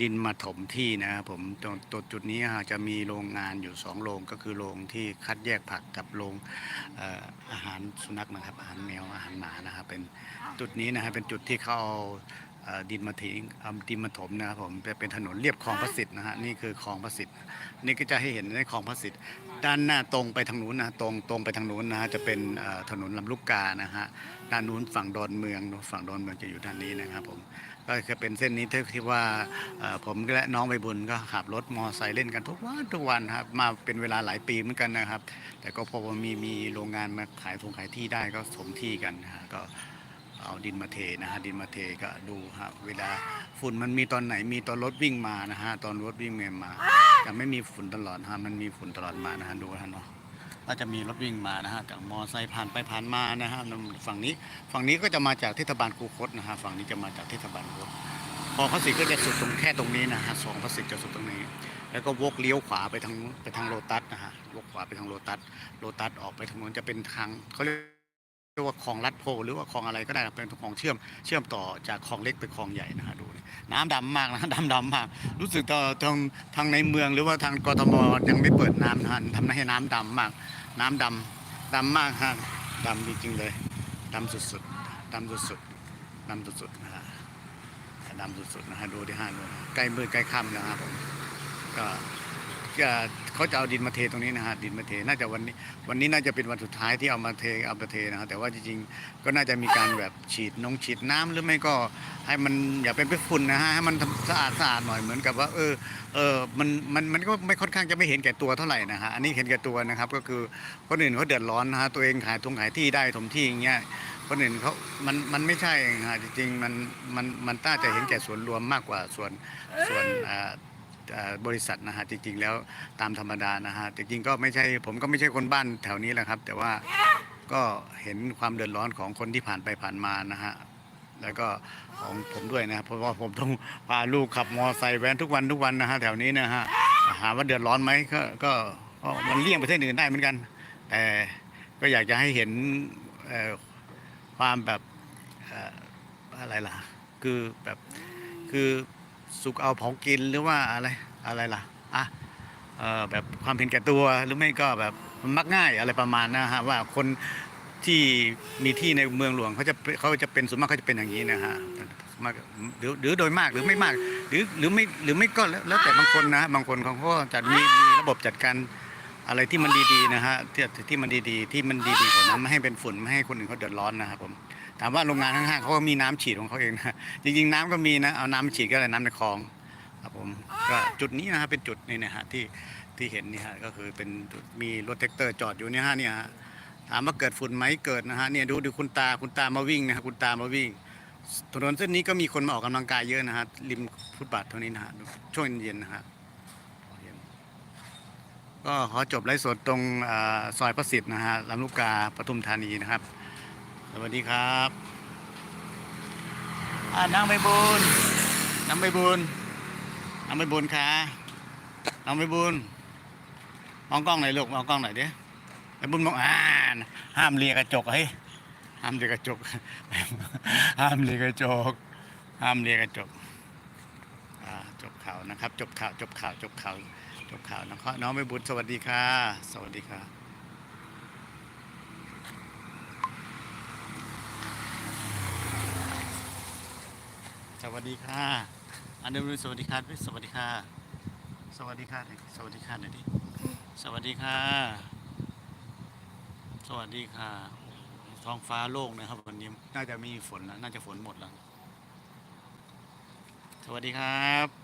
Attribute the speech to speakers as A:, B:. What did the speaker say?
A: ดินมาถมที่นะครับผมตรงตรงจุดนี้จะมีโรงงานอยู่สองโรงก็คือโรงที่คัดแยกผักกับโรงอาหารสุนัขนะครับอาหารแมวอาหารหมานะครับเป็นจุดนี้นะฮะเป็นจุดที่เขาเอา ดินมาทิ้งเอาดินมาถมนะครับผมเป็นเป็นถนนเรียบคลองพระสิทธิ์นะฮะนี่คือคลองพระสิทธิ์นี่ก็จะให้เห็นในคลองพระสิทธิ์ด้านหน้าตรงไปทางนู้นนะตรงตรงไปทางนู้นนะฮะจะเป็นเอ่อถนนลำลูกกานะฮะด้านนู้นฝั่งดอนเมืองฝั่งดอนเมืองจะอยู่ด้านนี้นะครับผมก็จะเป็นเส้นนี้ที่ที่ว่าเอ่อผมและน้องใบบุญก็ขับรถมอไซค์เล่นกันทุกวันทุกวันครับมาเป็นเวลาหลายปีเหมือนกันนะครับ แต่ก็พอมีมีโรงงานมาขายทงขายที่ได้ก็สมที่กันนะฮะก็ เอาดินมาเทนะฮะดินมาเทก็ดูฮะเวลาฝุ่นมันมีตอนไหนมีตอนรถวิ่งมานะฮะตอนรถวิ่งมาจะไม่มีฝุ่นตลอดฮะมันมีฝุ่นตลอดมานะฮะดูฮะเนาะก็จะมีรถวิ่งมานะฮะจากมอไซค์ผ่านไปผ่านมานะฮะฝั่งนี้ฝั่งนี้ก็จะมาจากเทศบาลคูคตนะฮะฝั่งนี้จะมาจากเทศบาลคูคตพอพระสิทธิ์ก็จะสุดตรงแค่ตรงนี้นะฮะสองพระสิทธิ์จะสุดตรงนี้ แล้วก็วกเลี้ยวขวาไปทางไปทางโลตัสนะฮะวกขวาไปทางโลตัสโลตัสออกไปทางนู้นจะเป็นทางเขาเรียก เรียกว่าคลองลัดโพหรือว่าคลองอะไรก็ได้เป็นคลองเชื่อมเชื่อมต่อจากคลองเล็กไปคลองใหญ่นะฮะดูนี่น้ำดำมากนะดำดำมาก รู้สึกทางทางทางในเมืองหรือว่าทางกทมยังไม่เปิดน้ำนะฮะทำให้น้ำดำมาก น้ำดำดำมากฮะดำจริงๆเลยดำสุดๆดำสุดๆดำสุดๆนะฮะดำสุดๆนะฮะดูที่ห้างดูใกล้มืดใกล้ค่ำแล้วครับผมก็ เขาจะเอาดินมาเทตรงนี้นะฮะดินมาเทน่าจะวันนี้วันนี้น่าจะเป็นวันสุดท้ายที่เอามาเทเอามาเทนะฮะแต่ว่าจริงๆก็น่าจะมีการแบบฉีดนงฉีดน้ำหรือไม่ก็ให้มันอย่าเป็นไปฝุ่นนะฮะให้มันสะอาดสะอาดหน่อยเหมือนกับว่า เออเออมันมันมันก็ไม่ค่อนข้างจะไม่เห็นแก่ตัวเท่าไหร่นะฮะอันนี้เห็นแก่ตัวนะครับก็คือคนอื่นเขาเดือดร้อนนะฮะตัวเองขายทงขายที่ได้ถมที่อย่างเงี้ยคนอื่นเขามันมันไม่ใช่ฮะจริงๆมันมันมันน่าจะเห็นแก่ส่วนรวมมากกว่าส่วนส่วนอ่า บริษัทนะฮะจริงๆ แล้วตามธรรมดานะฮะจริงๆก็ไม่ใช่ผมก็ไม่ใช่คนบ้านแถวนี้แหละครับ แต่ว่าก็เห็นความเดือดร้อนของคนที่ผ่านไปผ่านมานะฮะแล้วก็ของผมด้วยนะครับเพราะว่าผมต้องพาลูกขับมอไซค์แว้นทุกวันทุกวันนะฮะแถวนี้นะฮะหาว่าเดือดร้อนไหมก็ก็มันเลี่ยงประเทศอื่นได้เหมือนกัน แต่ก็อยากจะให้เห็นความแบบอะไรล่ะ คือแบบคือ สุกเอาเผากินหรือว่าอะไรอะไรล่ะอะเอ่อแบบความเห็นแก่ตัวหรือไม่ก็แบบมักง่ายอะไรประมาณนะฮะว่าคนที่มีที่ในเมืองหลวงเขาจะเขาจะเป็นส่วนมากเขาจะเป็นอย่างนี้นะฮะมากหรือหรือโดยมากหรือไม่มาก หรือหรือไม่หรือไม่ก็แล้วแล้วแต่บางคนนะบางคนเขาก็จัดมีมีระบบจัดการอะไรที่มันดีๆนะฮะที่ที่มันดีๆ ที่มันดีๆกว่านั้นไม่ให้เป็นฝุ่นไม่ให้คนอื่นเขาเดือดร้อนนะครับผม ถามว่าโรงงานข้างๆเขาก็มีน้ำฉีดของเขาเองนะจริงๆน้ำก็มีนะเอาน้ำฉีดก็เลยน้ำในคลองครับผมก็จุดนี้นะฮะเป็นจุดนี่นะฮะที่ที่เห็นนี่ฮะก็คือเป็นมีรถแท็กเตอร์จอดอยู่เนี่ยฮะเนี่ยฮะถามว่าเกิดฝุ่นไหมเกิดนะฮะเนี่ยดูดูคุณตาคุณตามาวิ่งนะฮะคุณตามาวิ่งถนนเส้นนี้ก็มีคนมาออกกำลังกายเยอะนะฮะริมฟุตบาทเท่านี้นะฮะช่วงเย็นนะฮะก็ขอจบไลฟ์สดตรงซอยประสิทธิ์นะฮะลำลูกกาปทุมธานีนะครับ สวัสดีครับอ่านางใบบุญนางใบบุญนางใบบุญค่ะนางใบบุญมองกล้องหน่อยลูกมองกล้องหน่อยเด้ไอ้บุญบอกอ่านห้ามเลียกระจกเฮ้ยห้ามเลียกระจก ห้ามเลียกระจก ห้ามเลียกระจกอ่าจบข่าวนะครับ จบข่าว จบข่าว จบข่าว จบข่าวนะครับน้องไม่บุญสวัสดีค่ะ สวัสดีค่ะ สวัสดีค่ะ อันนี้สวัสดีค่ะพี่สวัสดีค่ะ สวัสดีค่ะสวัสดีค่ะหน่อยดิสวัสดีค่ะ สวัสดีค่ะ ท้องฟ้าโล่งนะครับ วันนี้ น่าจะมีฝนแล้ว น่าจะฝนหมดแล้ว สวัสดีครับ